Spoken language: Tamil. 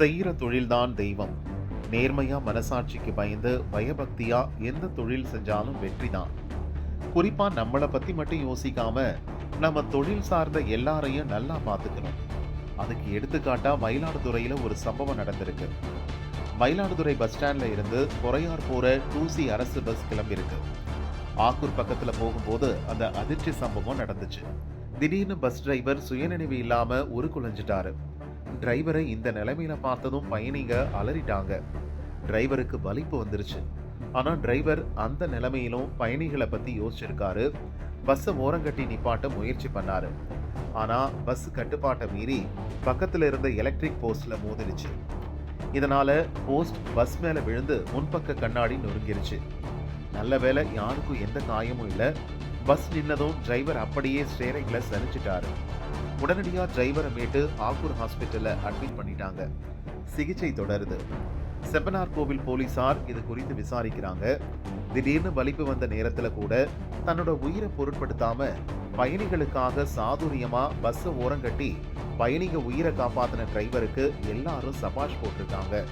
செய்கிற தொழில்தான் தெய்வம். நேர்மையா மனசாட்சிக்கு பயந்து பயபக்தியா எந்த தொழில் செஞ்சாலும் வெற்றி தான் குறிப்பா நம்மளை பத்தி மட்டும் யோசிக்காம நம்ம தொழில் சார்ந்த எல்லாரையும் நல்லா பார்த்துக்கணும் அதுக்கு எடுத்துக்காட்டா மயிலாடுதுறையில ஒரு சம்பவம் நடந்திருக்கு. மயிலாடுதுறை பஸ் ஸ்டாண்ட்ல இருந்து பொறையார் போற டூசி அரசு பஸ் கிளம்பியிருக்கு. ஆக்கூர் பக்கத்துல போகும்போது அந்த அதிர்ச்சி சம்பவம் நடந்துச்சு. திடீர்னு பஸ் டிரைவர் சுயநினைவு இல்லாம உருக்குலைஞ்சிட்டாரு. டிரைவரை இந்த நிலைமையில பார்த்ததும் பயணிங்க அலறிட்டாங்க. டிரைவருக்கு வலிப்பு வந்துருச்சு. ஆனால் டிரைவர் அந்த நிலைமையிலும் பயணிகளை பற்றி யோசிச்சிருக்காரு. பஸ்ஸை ஓரங்கட்டி நிப்பாட்ட முயற்சி பண்ணாரு. ஆனால் பஸ் கட்டுப்பாட்டை மீறி பக்கத்தில் இருந்த எலக்ட்ரிக் போஸ்டில் மோதிருச்சு இதனால போஸ்ட் பஸ் மேலே விழுந்து முன்பக்க கண்ணாடி நொறுங்கிருச்சு. நல்ல வேளை யாருக்கும் எந்த காயமும் இல்லை. பஸ் நின்னதும் டிரைவர் அப்படியே ஸ்டேரிங்கில் சரிச்சிட்டாரு உடனடியாக டிரைவரை மீட்டு ஆக்கூர் ஹாஸ்பிட்டலில் அட்மிட் பண்ணிட்டாங்க. சிகிச்சை தொடருது. செப்பனார் கோவில் போலீசார் இது குறித்து விசாரிக்கிறாங்க. திடீர்னு வலிப்பு வந்த நேரத்தில் கூட தன்னோட உயிரை பொருட்படுத்தாம பயணிகளுக்காக சாதுரியமா பஸ்ஸை ஓரங்கட்டி பயணிக உயிரை காப்பாத்தின டிரைவருக்கு எல்லாரும் சபாஷ் போட்டிருக்காங்க.